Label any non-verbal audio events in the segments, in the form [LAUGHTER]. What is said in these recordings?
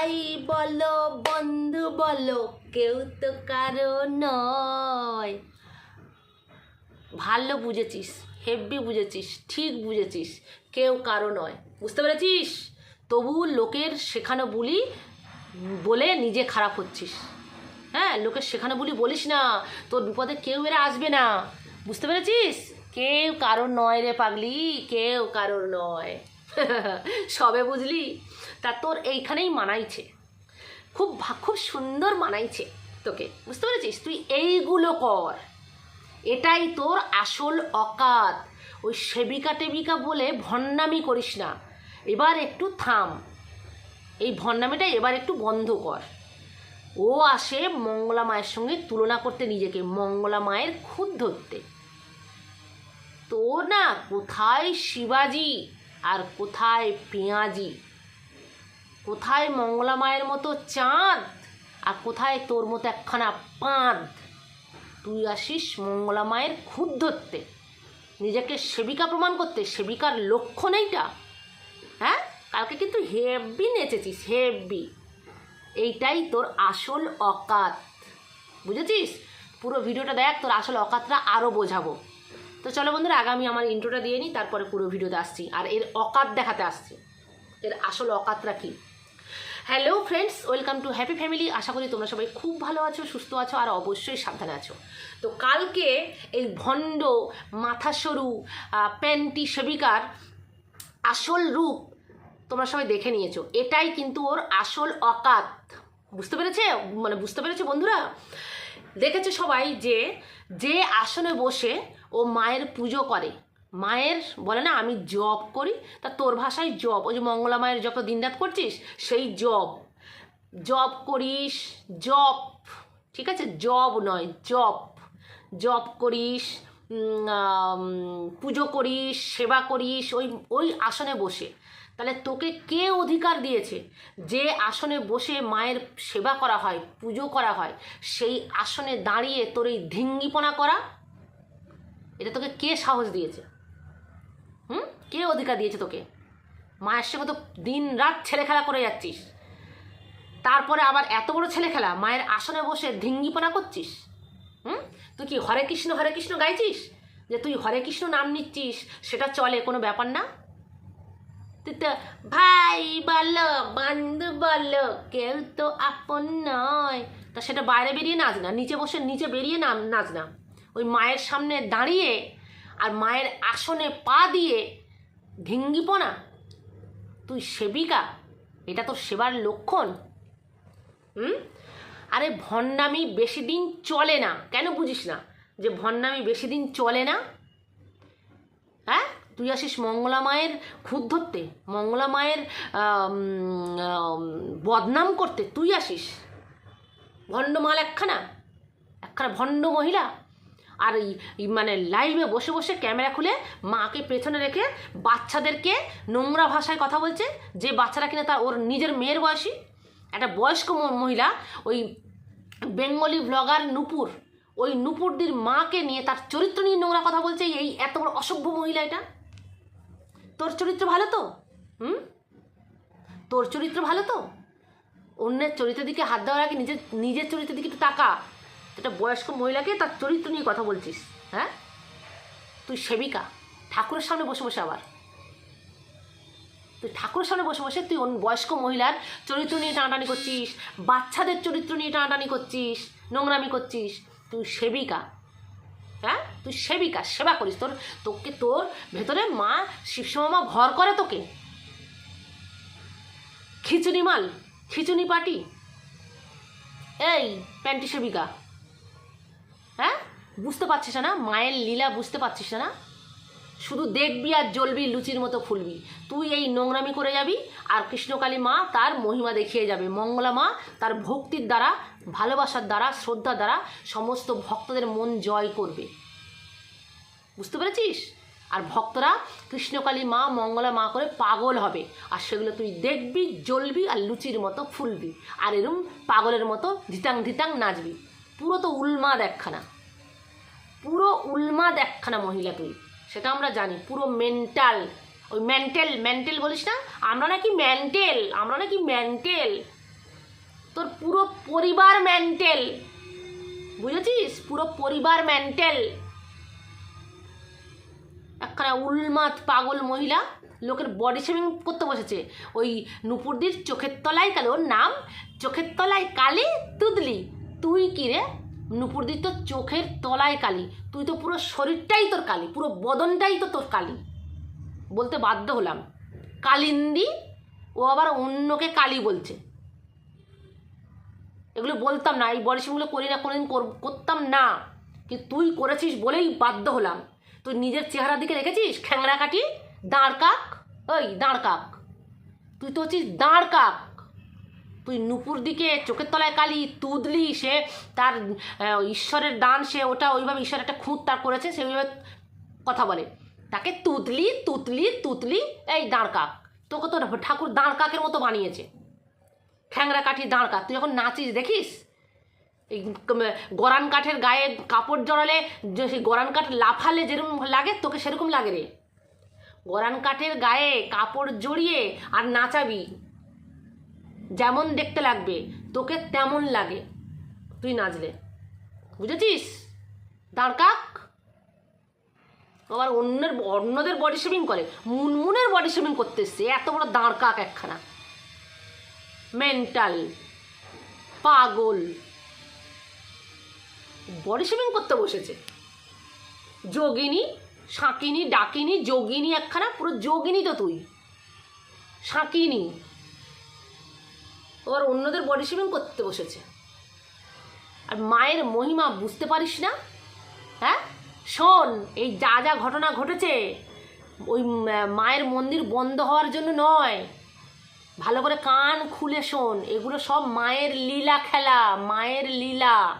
ভাই বলো, বন্ধু বলো, কেউ তো কারও নয়। ভালো বুঝেছিস হেভি বুঝেছিস, ঠিক বুঝেছিস, কেউ কারও নয়। বুঝতে পেরেছিস? তবু লোকের শেখানো বুলি বলে নিজে খারাপ হচ্ছিস। হ্যাঁ লোকের শেখানো বুলি বলিস না, তোর বিপদে কেউ এরা আসবে না। বুঝতে পেরেছিস? কেউ কারোর নয় রে পাগলি, কেউ কারোর নয়। [LAUGHS] সবে বুঝলি? তা তোর এইখানেই মানাইছে। খুব খুব সুন্দর মানাইছে তোকে। বুঝতে পেরেছিস? তুই এইগুলো কর। এটাই তোর আসল অকাত। ওই সেবিকা টেবিকা বলে ভণ্ডামি করিস না। এবার একটু থাম। এই ভণ্ডামিটা এবার একটু বন্ধ কর। ও আসে মঙ্গলা মায়ের সঙ্গে তুলনা করতে নিজেকে, মঙ্গলা মায়ের খুদ ধরতে। তোর না কোথায় শিবাজি আর কোথায় পেঁয়াজি কোথায় মঙ্গলা মায়ের মতো চাঁদ? আর কোথায় তোর মতো একখানা পাঁদ? তুই আসিস মঙ্গলা মায়ের খুব ধরতে নিজেকে সেবিকা প্রমাণ করতে, সেবিকার লক্ষণ এইটা। হ্যাঁ? কালকে কিন্তু হেভি নেচেছিস হেভি এইটাই তোর আসল অকাত। বুঝেছিস? পুরো ভিডিওটা দেখ, তোর আসল অকাতটা আরও বোঝাবো। তো চলো বন্ধুরা, আগামী আমার ইন্ট্রোটা দিয়ে নিই তারপরে পুরো ভিডিওতে আসছি। আর এর অকাত দেখাতে আসছি। এর আসল অকাতটা কী? Hello friends welcome to happy family আশা করি তোমরা সবাই খুব ভালো আছো, সুস্থ আছো, আর অবশ্যই সাবধানে আছো। তো কালকে এই ভণ্ড মাথা সরু প্যান্টি সেবিকার আসল রূপ তোমরা সবাই দেখে নিয়েছো। এটাই কিন্তু ওর আসল অকাত। বুঝতে পেরেছে? মানে বুঝতে পেরেছে বন্ধুরা? দেখেছে সবাই যে যে আসনে বসে ও মায়ের পুজো করে। মায়ের বলে না, আমি জব করি, তা তোর ভাষায় জব, ওই যে মঙ্গলা মায়ের যত দিনরাত করছিস, সেই জব। জব করিস জব ঠিক আছে? জব নয় জব জব করিস পুজো করিস, সেবা করিস, ওই ওই আসনে বসে। তাহলে তোকে কে অধিকার দিয়েছে? যে আসনে বসে মায়ের সেবা করা হয়, পুজো করা হয়, সেই আসনে দাঁড়িয়ে তোর এই ধিঙ্গিপনা করা, এটা তোকে কে সাহস দিয়েছে? কে অধিকার দিয়েছে তোকে? মায়ের সঙ্গে তো দিন রাত ছেলে খেলা করে যাচ্ছিস। তারপরে আবার এত বড় ছেলে খেলা মায়ের আসনে বসে ধিঙ্গিপনা করছিস? হুম? তুই কি হরে কৃষ্ণ হরে কৃষ্ণ গাইছিস? যে তুই হরে কৃষ্ণ নাম নিচ্ছিস, সেটা চলে, কোনো ব্যাপার না? তুই তো ভাই বলো, বন্ধু বলো, কেউ তো আপন নয়। তা সেটা বাইরে বেরিয়ে নাচ না, নিচে বসে নিচে বেরিয়ে নাম, নাচ না। ওই মায়ের সামনে দাঁড়িয়ে আর মায়ের আসনে পা দিয়ে ধিঙ্গিপনা তুই সেবিকা? এটা তোর সেবার লক্ষণ। হুম? আরে ভণ্ডামি বেশি দিন চলে না। কেন বুঝিস না? যে ভণ্ডামি বেশি দিন চলে না? হ্যাঁ? তুই আসিস মঙ্গলা মায়ের খুদ ধরতে, মঙ্গলা মায়ের বদনাম করতে, তুই আসিস। ভণ্ড মাল একখানা? একখানা ভণ্ড মহিলা? আর মানে লাইভে বসে বসে ক্যামেরা খুলে মাকে পেছনে রেখে বাচ্চাদেরকে নোংরা ভাষায় কথা বলছে, যে বাচ্চারা কিনা তার ওর নিজের মেয়ের বয়সী। একটা বয়স্ক মহিলা, ওই বেঙ্গলি ব্লগার নুপুর, ওই নুপুরদির মাকে নিয়ে তার চরিত্র নিয়ে নোংরা কথা বলছে, এই এত বড় অসভ্য মহিলা এটা। তোর চরিত্র ভালো তো? হুম? তোর চরিত্র ভালো তো? অন্যের চরিত্রের দিকে হাত দেওয়ার আগে নিজের নিজের চরিত্রের দিকে একটু তাকা। একটা বয়স্ক মহিলাকে তার চরিত্র নিয়ে কথা বলছিস হ্যাঁ? তুই সেবিকা, ঠাকুরের সামনে বসে বসে আবার। তুই ঠাকুরের সামনে বসে বসে তুই বয়স্ক মহিলার চরিত্র নিয়ে টানাটানি করছিস, বাচ্চাদের চরিত্র নিয়ে টানাটানি করছিস, নোংরামি করছিস, তুই সেবিকা হ্যাঁ? তুই সেবিকা, সেবা করিস। তোর তোকে তোর ভেতরে মা শিবসমা ঘর করে তোকে। খিচুনি মাল খিচুনি পাটি এই, প্যান্টি সেবিকা। হ্যাঁ? বুঝতে পারছিস না? মায়ের লীলা বুঝতে পারছিস না? শুধু দেখবি আর জ্বলবি, লুচির মতো ফুলবি। তুই এই নোংরামি করে যাবি আর কৃষ্ণকালী মা তার মহিমা দেখিয়ে যাবে। মঙ্গলা মা তার ভক্তির দ্বারা, ভালোবাসার দ্বারা, শ্রদ্ধার দ্বারা সমস্ত ভক্তদের মন জয় করবে। বুঝতে পেরেছিস? আর ভক্তরা কৃষ্ণকালী মা, মঙ্গলা মা করে পাগল হবে। আর সেগুলো তুই দেখবি, জ্বলবি আর লুচির মতো ফুলবি। আর এরম পাগলের মতো ধিতাং ধিতাং নাচবি। পুরো তো উলমাদ একখানা পুরো উলমাদ একখানা মহিলা তুই। সেটা আমরা জানি, পুরো মেন্টাল ওই মেন্টেল মেন্টেল বলিস না? আমরা নাকি মেন্টেল আমরা নাকি মেন্টেল তোর পুরো পরিবার মেন্টেল বুঝেছিস? পুরো পরিবার মেন্টেল একখানা উলমাত পাগল মহিলা লোকের বডি শেভিং করতে বসেছে। ওই নুপুরদির চোখের তলায় কালি, ওর নাম চোখের তলায় কালি তুদলি। তুই কি রে? নুপুরদির তো চোখের তলায় কালি। তুই তো পুরো শরীরটাই তোর কালি, পুরো বদনটাই তো তোর কালি। বলতে বাধ্য হলাম। কালিন্দি, ও আবার অন্যকে কালি বলছে। এগুলো বলতাম না, এই বডি করি না, কোনোদিন কর- করতাম না। কিন্তু তুই করেছিস বলেই বাধ্য হলাম। তুই নিজের চেহারার দিকে রেখেছিস? খ্যাংরা কাটি দাঁড় কাক ওই দাঁড় কাক। তুই তো হচ্ছিস দাঁড় কাক। নুপুর দিকে চোখের তলায় কালি, তুদলি সে, তার ঈশ্বরের দান সে, ওটা ওইভাবে ঈশ্বর একটা খুঁত তার করেছে, সে ওইভাবে কথা বলে। তাকে তুতলি তুতলি তুতলি এই দাঁড় কাক। তোকে তো ঠাকুর দাঁড় কাকের মতো বানিয়েছে। খ্যাংরা কাঠি দাঁড় কাক। তুই যখন নাচিস, দেখিস? এই গরান কাঠের গায়ে কাপড় জড়ালে সেই গরান কাঠ লাফালে যেরকম লাগে, তোকে সেরকম লাগে রে। গরান কাঠের গায়ে কাপড় জড়িয়ে আর নাচাবি। যেমন দেখতে লাগবে, তোকে তেমন লাগে। তুই নাচলে। বুঝেছিস? দাঁড় কাক আবার অন্যের, অন্যদের বডি শেভিং করে। মুনমুনের বডি শেভিং করতে এসছে। এত বড় দাঁড় কাক একখানা। মেন্টাল পাগল। বডি শেভিং করতে বসেছে। যোগিনী, শাঁকিনী, ডাকিনী, যোগিনী একখানা। পুরো যোগিনী তো তুই। শাঁকিনী। ওর অন্যদের বডি শেভিং করতে বসেছে। আর মায়ের মহিমা বুঝতে পারিস না? হ্যাঁ? শোন, এই যা যা ঘটনা ঘটেছে, ওই মায়ের মন্দির বন্ধ হওয়ার জন্য নয়। ভালো করে কান খুলে শোন, এগুলো সব মায়ের লীলা খেলা, মায়ের লীলা।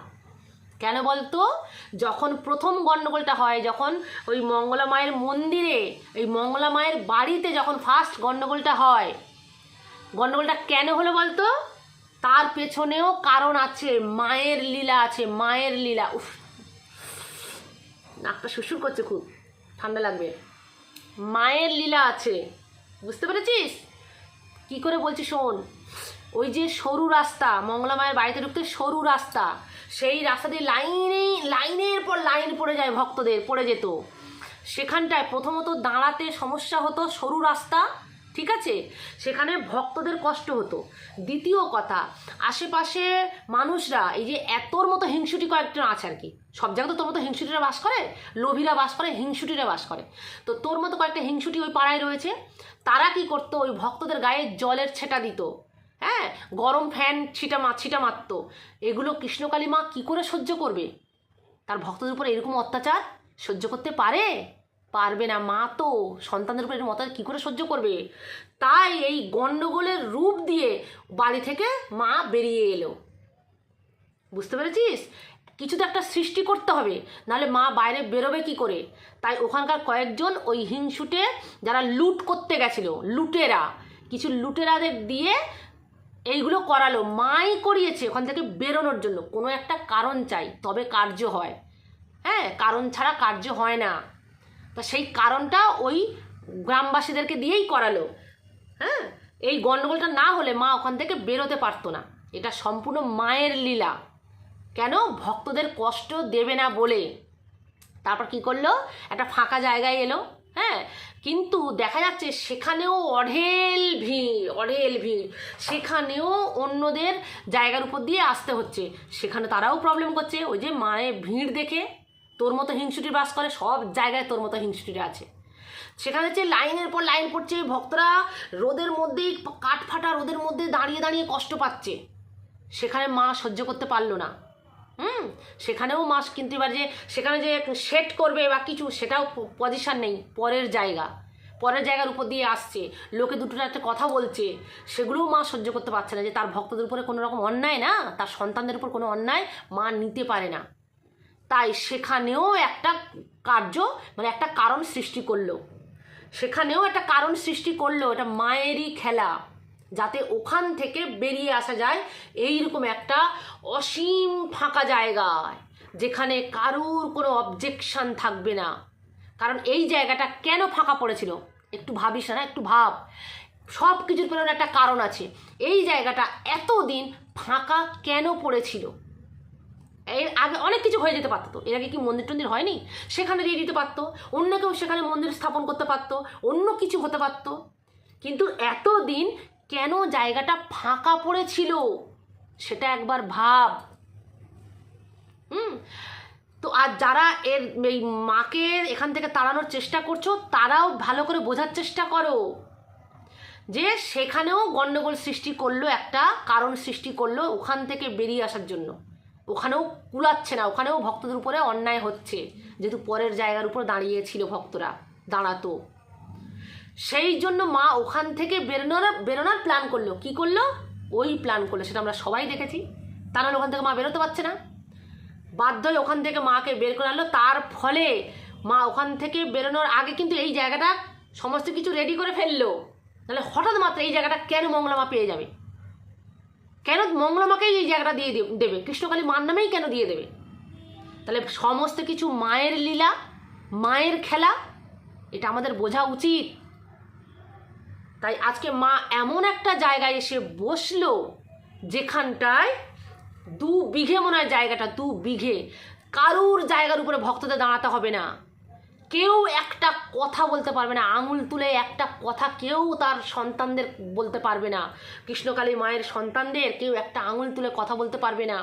কেন বলতো? যখন প্রথম গণ্ডগোলটা হয়, যখন ওই মঙ্গলা মায়ের মন্দিরে ওই মঙ্গলা মায়ের বাড়িতে যখন ফার্স্ট গণ্ডগোলটা হয় গণ্ডগোলটা কেন হলো বলতো? তার পেছনেও কারণ আছে, মায়ের লীলা আছে, মায়ের লীলা। উফ। নাকটা শুশুর করছে খুব, ঠান্ডা লাগবে। মায়ের লীলা আছে, বুঝতে পেরেছিস? কি করে বলছি শোন, ওই যে সরু রাস্তা, মংলা মায়ের বাড়িতে ঢুকতে সরু রাস্তা, সেই রাস্তা দিয়ে লাইনেই, লাইনের পর লাইন পড়ে যায় ভক্তদের, পড়ে যেত। সেখানটায় প্রথমত দাঁড়াতে সমস্যা হতো সরু রাস্তা ঠিক আছে? সেখানে ভক্তদের কষ্ট হতো। দ্বিতীয় কথা, আশেপাশে মানুষরা, এই যে এতর মতো হিংসুটি কয়েকজন আছে আর কি, সব জায়গায় তো তোর মতো হিংসুটিরা বাস করে, লোভীরা বাস করে, হিংসুটিরা বাস করে। তো তোর মতো কয়েকটা হিংসুটি ওই পাড়ায় রয়েছে, তারা কি করতো? ওই ভক্তদের গায়ে জলের ছেটা দিত। হ্যাঁ? গরম ফ্যান ছিটা মা, ছিটা মারতো। এগুলো কৃষ্ণকালী মা কী করে সহ্য করবে? তার ভক্তদের উপর এরকম অত্যাচার সহ্য করতে পারে? পারবে না। মা তো সন্তানদের উপরে অত্যাচার কী করে সহ্য করবে? তাই এই গণ্ডগোলের রূপ দিয়ে বাড়ি থেকে মা বেরিয়ে এলো। বুঝতে পেরেছিস? কিছু তো একটা সৃষ্টি করতে হবে, নাহলে মা বাইরে বেরোবে কি করে? তাই ওখানকার কয়েকজন ওই হিংসুটে যারা লুট করতে গেছিল, লুটেরা, কিছু লুটেরাদের দিয়ে এইগুলো করালো। মাই করিয়েছে ওখান থেকে বেরোনোর জন্য। কোনো একটা কারণ চাই, তবে কার্য হয়। হ্যাঁ কারণ ছাড়া কার্য হয় না। তা সেই কারণটা ওই গ্রামবাসীদেরকে দিয়েই করালো। হ্যাঁ? এই গণ্ডগোলটা না হলে মা ওখান থেকে বেরোতে পারতো না। এটা সম্পূর্ণ মায়ের লীলা। কেন? ভক্তদের কষ্ট দেবে না বলে। তারপর কি করল? একটা ফাঁকা জায়গায় এলো। হ্যাঁ? কিন্তু দেখা যাচ্ছে সেখানেও অঢেল ভিড় অঢেল ভিড়। সেখানেও অন্যদের জায়গার উপর দিয়ে আসতে হচ্ছে। সেখানে তারাও প্রবলেম করছে। ওই যে মায়ের ভিড় দেখে তোর মতো হিংসুটি বাস করে, সব জায়গায় তোর মতো হিংসুটি আছে। সেখানে হচ্ছে লাইনের পর লাইন পড়ছে, ভক্তরা রোদের মধ্যেই কাঠ ফাটা রোদের মধ্যে দাঁড়িয়ে দাঁড়িয়ে কষ্ট পাচ্ছে। সেখানে মা সহ্য করতে পারল না। হুম? সেখানেও মাস কিন্তু এবার যে, সেখানে যে সেট করবে বা কিছু, সেটাও পজিশান নেই। পরের জায়গা। পরের জায়গার উপর দিয়ে আসছে। লোকে দুটো একটা কথা বলছে। সেগুলোও মা সহ্য করতে পারছে না যে তার ভক্তদের উপরে কোনো রকম অন্যায় না? তার সন্তানদের উপর কোনো অন্যায় মা নিতে পারে না। তাই সেখানেও একটা কার্য মানে একটা কারণ সৃষ্টি করল। সেখানেও একটা কারণ সৃষ্টি করল, এটা মায়েরই খেলা, যাতে ওখান থেকে বেরিয়ে আসা যায় এইরকম একটা অসীম ফাঁকা জায়গায়, যেখানে কারুর কোনো অবজেকশান থাকবে না। কারণ এই জায়গাটা কেন ফাঁকা পড়েছিল? একটু ভাবিস না, একটু ভাব। সব কিছুর পেছনে একটা কারণ আছে। এই জায়গাটা এতদিন ফাঁকা কেন পড়েছিল? এর আগে অনেক কিছু হয়ে যেতে পারতো। এর আগে কি মন্দির টন্দির হয়নি? সেখানে দিয়ে দিতে পারতো। অন্য কেউ সেখানে মন্দির স্থাপন করতে পারতো। অন্য কিছু হতে পারতো। কিন্তু এতদিন কেন জায়গাটা ফাঁকা পড়েছিল? সেটা একবার ভাব। হুম? তো আর যারা এর এই মাকে এখান থেকে তাড়ানোর চেষ্টা করছ, তারাও ভালো করে বোঝার চেষ্টা করো। যে সেখানেও গণ্ডগোল সৃষ্টি করল, একটা কারণ সৃষ্টি করল ওখান থেকে বেরিয়ে আসার জন্য। ওখানেও কুলাচ্ছে না, ওখানেও ভক্তদের উপরে অন্যায় হচ্ছে। যেহেতু পরের জায়গার উপর দাঁড়িয়েছিল ভক্তরা, দাঁড়াতো। সেই জন্য মা ওখান থেকে বেরোনোর বেরোনোর প্ল্যান করল। কি করল? ওই প্ল্যান করল, সেটা আমরা সবাই দেখেছি। তা নাহলে ওখান থেকে মা বেরোতে পারছে না। বাধ্য হয়ে ওখান থেকে মাকে বের করে আনলো। তার ফলে মা ওখান থেকে বেরোনোর আগে কিন্তু এই জায়গাটা সমস্ত কিছু রেডি করে ফেলল। তাহলে হঠাৎ মাত্র এই জায়গাটা কেন মঙ্গলামা পেয়ে যাবে? কেন মঙ্গলামাকেই এই জায়গাটা দিয়ে দেবে? কৃষ্ণকালী মার নামেই কেন দিয়ে দেবে? তাহলে সমস্ত কিছু মায়ের লীলা, মায়ের খেলা, এটা আমাদের বোঝা উচিত। তাই আজকে মা এমন একটা জায়গায় এসে বসল, যেখানটায় দু বিঘে মনে হয় জায়গাটা, দু বিঘে। কারুর জায়গার উপরে ভক্তদের দাঁড়াতে হবে না। কেউ একটা কথা বলতে পারবে না, আঙুল তুলে একটা কথা কেউ তার সন্তানদের বলতে পারবে না। কৃষ্ণকালী মায়ের সন্তানদের কেউ একটা আঙুল তুলে কথা বলতে পারবে না।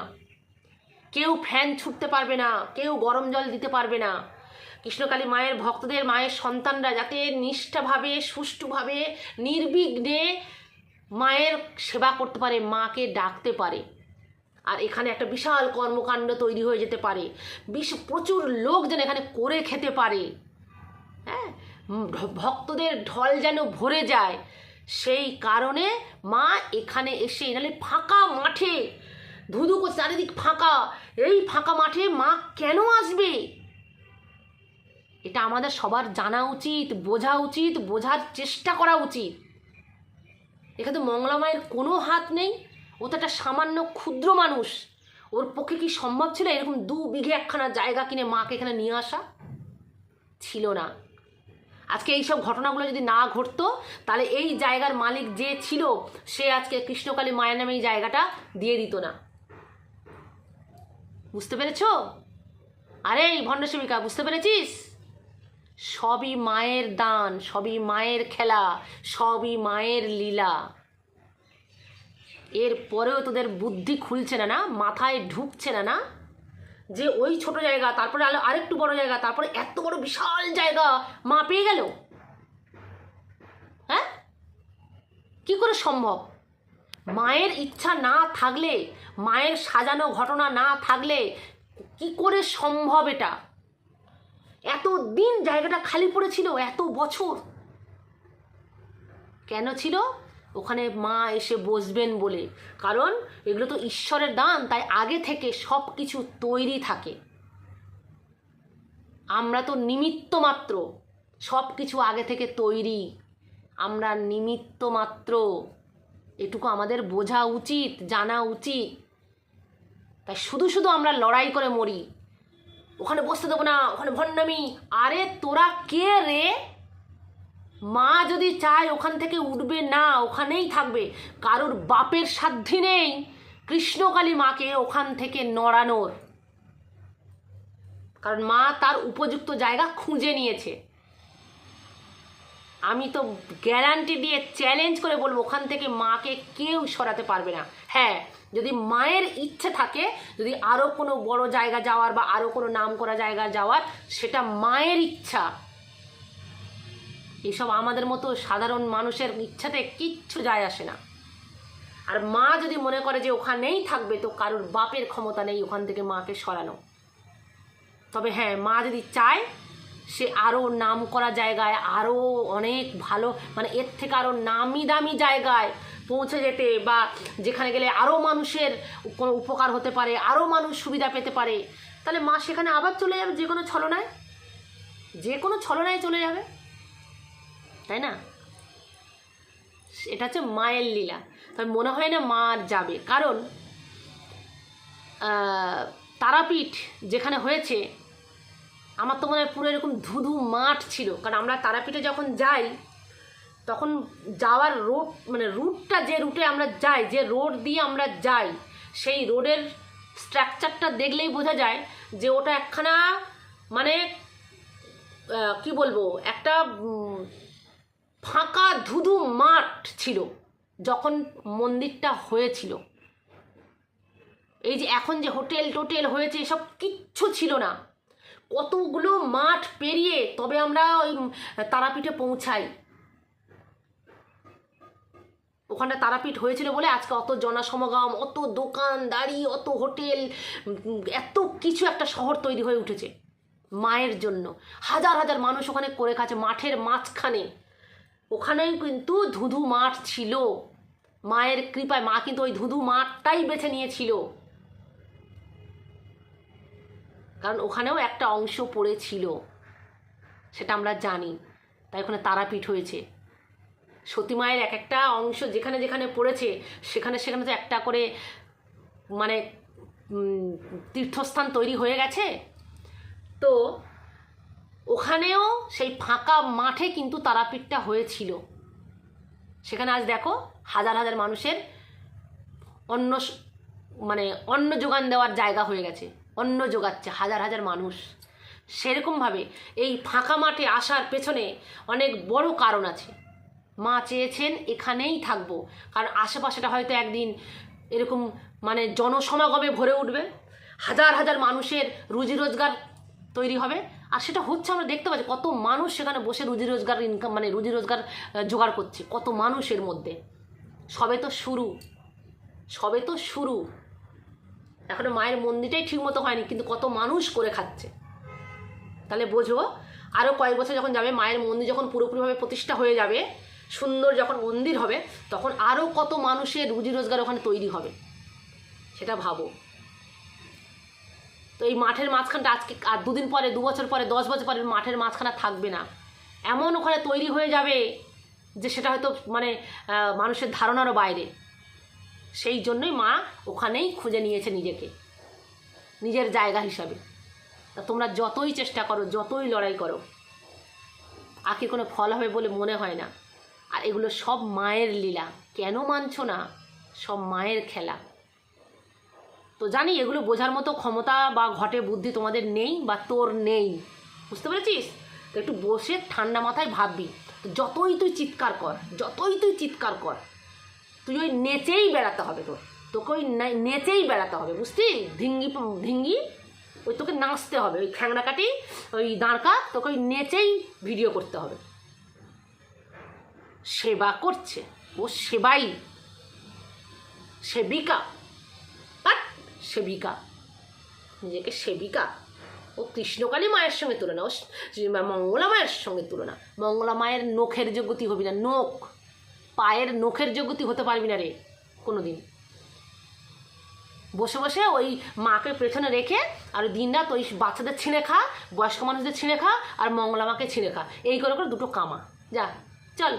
কেউ ফ্যান ছুটতে পারবে না, কেউ গরম জল দিতে পারবে না। কৃষ্ণকালী মায়ের ভক্তদের, মায়ের সন্তানরা যাতে নিষ্ঠাভাবে, সুষ্ঠুভাবে, নির্বিঘ্নে মায়ের সেবা করতে পারে, মাকে ডাকতে পারে। আর এখানে একটা বিশাল কর্মকাণ্ড তৈরি হয়ে যেতে পারে। বিশ, প্রচুর লোক যেন এখানে করে খেতে পারে। হ্যাঁ? ভক্তদের ঢল যেন ভরে যায়। সেই কারণে মা এখানে এসে নাহলে ফাঁকা মাঠে, ধুধু করে চারিদিক ফাঁকা। এই ফাঁকা মাঠে মা কেন আসবে? এটা আমাদের সবার জানা উচিত, বোঝা উচিত, বোঝার চেষ্টা করা উচিত। এখানে তো মঙ্গলা মায়ের কোনো হাত নেই। ও তো একটা সামান্য ক্ষুদ্র মানুষ। ওর পক্ষে কি সম্ভব ছিল এরকম দু বিঘে একখানা জায়গা কিনে মাকে এখানে নিয়ে আসা? ছিল না। আজকে এইসব ঘটনাগুলো যদি না ঘটতো, তাহলে এই জায়গার মালিক যে ছিল, সে আজকে কৃষ্ণকালী মায়ের নামে এই জায়গাটা দিয়ে দিত না। বুঝতে পেরেছ? আরে, এই ভণ্ড সেবিকা বুঝতে পেরেছিস? সবই মায়ের দান, সবই মায়ের খেলা, সবই মায়ের লীলা। এর পরেও তোদের বুদ্ধি খুলছে না না? মাথায় ঢুকছে না না? যে ওই ছোট জায়গা, তারপরে আলো আরেকটু বড় জায়গা, তারপরে এত বড় বিশাল জায়গা, মা পেয়ে গেল? হ্যাঁ? কি করে সম্ভব? মায়ের ইচ্ছা না থাকলে, মায়ের সাজানো ঘটনা না থাকলে কি করে সম্ভব এটা? এত দিন জায়গাটা খালি পড়েছিল, এত বছর। কেন ছিল? ওখানে মা এসে বসবেন বলে। কারণ এগুলো তো ঈশ্বরের দান, তাই আগে থেকে সব কিছু তৈরি থাকে। আমরা তো নিমিত্ত মাত্র সব কিছু আগে থেকে তৈরি। আমরা নিমিত্ত মাত্র। এটুকু আমাদের বোঝা উচিত, জানা উচিত। তাই শুধু শুধু আমরা লড়াই করে মরি। ওখানে বসতে দেবো না, ওখানে ভণ্ডামি। আরে তোরা কে রে? মা যদি চায় ওখান থেকে উঠবে না, ওখানেই থাকবে। কারোর বাপের সাধ্যি নেই। কৃষ্ণকালী মাকে ওখান থেকে নড়ানোর। কারণ মা তার উপযুক্ত জায়গা খুঁজে নিয়েছে। আমি তো গ্যারান্টি দিয়ে চ্যালেঞ্জ করে বলব, ওখান থেকে মাকে কেউ সরাতে পারবে না। হ্যাঁ যদি মায়ের ইচ্ছে থাকে, যদি আরও কোনো বড় জায়গা যাওয়ার বা আরও কোনো নাম করা জায়গা যাওয়ার, সেটা মায়ের ইচ্ছা। এসব আমাদের মতো সাধারণ মানুষের ইচ্ছাতে কিচ্ছু যায় আসে না। আর মা যদি মনে করে যে ওখানেই থাকবে, তো কারোর বাপের ক্ষমতা নেই ওখান থেকে মাকে সরানো। তবে হ্যাঁ মা যদি চায়, সে আরও নাম করা জায়গায় আরও অনেক ভালো মানে এর থেকে আরও নামি দামি জায়গায় পৌঁছে যেতে বা যেখানে গেলে আরও মানুষের কোনো উপকার হতে পারে আরও মানুষ সুবিধা পেতে পারে, তাহলে মা সেখানে আবার চলে যাবে, যে কোনো ছলনায়। যে কোনো ছলনায় চলে যাবে। তাই না? এটা হচ্ছে মায়ের লীলা। তবে মনে হয় না মা আর যাবে। কারণ তারাপীঠ যেখানে হয়েছে, আমার তো মনে হয় পুরো এরকম ধুধু মাঠ ছিল। কারণ আমরা তারাপীঠে যখন যাই, তখন যাওয়ার রোড মানে রুটটা যে রুটে আমরা যাই, যে রোড দিয়ে আমরা যাই, সেই রোডের স্ট্রাকচারটা দেখলেই বোঝা যায় যে ওটা একখানা মানে কি বলব, একটা ফাঁকা ধুধু মাঠ ছিল, যখন মন্দিরটা হয়েছিল। এই যে এখন যে হোটেল টোটেল হয়েছে, এসব কিচ্ছু ছিল না। কতগুলো মাঠ পেরিয়ে তবে আমরা ওই তারাপীঠে পৌঁছাই। ওখানটা তারাপীঠ হয়েছিল বলে আজকে অত জনসমাগম, অত দোকান দোকানদারি অত হোটেল, এত কিছু একটা শহর তৈরি হয়ে উঠেছে মায়ের জন্য। হাজার হাজার মানুষ ওখানে করে খাচ্ছে মাঠের মাঝখানে। ওখানেই কিন্তু ধুধু মাঠ ছিল। মায়ের কৃপায় মা কিন্তু ওই ধুধু মাঠটাই বেছে নিয়েছিল। কারণ ওখানেও একটা অংশ পড়েছিল, সেটা আমরা জানি। তাই ওখানে তারাপীঠ হয়েছে। সতী মায়ের এক একটা অংশ যেখানে যেখানে পড়েছে, সেখানে সেখানে তো একটা করে মানে তীর্থস্থান তৈরি হয়ে গেছে। তো ওখানেও সেই ফাঁকা মাঠে কিন্তু তারাপীঠটা হয়েছিল। সেখানে আজ দেখো হাজার হাজার মানুষের অন্ন মানে অন্ন যোগান দেওয়ার জায়গা হয়ে গেছে, অন্ন যোগাচ্ছে হাজার হাজার মানুষ। সেরকমভাবে এই ফাঁকা মাঠে আসার পেছনে অনেক বড় কারণ আছে। মা চেয়েছেন এখানেই থাকব, কারণ আশেপাশেটা হয়তো একদিন এরকম মানে জনসমাগমে ভরে উঠবে। হাজার হাজার মানুষের রুজি রোজগার তৈরি হবে আর সেটা হচ্ছে আমরা দেখতে পাচ্ছি কত মানুষ সেখানে বসে রুজি রোজগার ইনকাম মানে রুজি রোজগার জোগাড় করছে। কত মানুষের মধ্যে। সবে তো শুরু। সবে তো শুরু। এখনও মায়ের মন্দিরটাই ঠিকমতো হয়নি, কিন্তু কত মানুষ করে খাচ্ছে। তাহলে বোঝো আরও কয়েক বছর যখন যাবে, মায়ের মন্দির যখন পুরোপুরিভাবে প্রতিষ্ঠা হয়ে যাবে, সুন্দর যখন মন্দির হবে, তখন আরও কত মানুষের রুজি রোজগার ওখানে তৈরি হবে। সেটা ভাবো। তো এই মাঠের মাঝখানটা আজকে, আর দুদিন পরে, দু বছর পরে, দশ বছর পরে মাঠের মাঝখানা থাকবে না। এমন ওখানে তৈরি হয়ে যাবে যে সেটা হয়তো মানে মানুষের ধারণারও বাইরে। সেই জন্যই মা ওখানেই খুঁজে নিয়েছে নিজেকে, নিজের জায়গা হিসাবে। তা তোমরা যতই চেষ্টা করো, যতই লড়াই করো আখের কোনো ফল হবে বলে মনে হয় না। আর এগুলো সব মায়ের লীলা। কেন মানছো না? সব মায়ের খেলা। তো জানি এগুলো বোঝার মতো ক্ষমতা বা ঘটে বুদ্ধি তোমাদের নেই বা তোর নেই। বুঝতে পেরেছিস? তো একটু বসে ঠান্ডা মাথায় ভাববি। যতই তুই চিৎকার কর, যতই তুই চিৎকার কর, তুই ওই নেচেই বেড়াতে হবে তোর। তোকে ওই নেচেই বেড়াতে হবে বুঝলি ধিঙ্গি প- ধিঙ্গি, ওই তোকে নাচতে হবে, ওই খ্যাংড়া কাটি ওই দাঁড়কা, তোকে ওই নেচেই ভিডিও করতে হবে। সেবা করছে, ও সেবাই। সেবিকা। সেবিকা। নিজেকে সেবিকা। ও কৃষ্ণকালী মায়ের সঙ্গে তুলনা, ও মঙ্গলা মায়ের সঙ্গে তুলনা। মঙ্গলা মায়ের নখের যোগ্যতি হবি না। নখ, পায়ের নখের যোগ্যতি হতে পারবি না রে কোনো দিন বসে বসে ওই মাকে পেছনে রেখে আর দিন রাত ওই বাচ্চাদের ছিঁড়ে খা, বয়স্ক মানুষদের ছিঁড়ে খা আর মঙ্গলা মাকে ছিঁড়ে খা। এই করে করে দুটো কামা। যা, চল।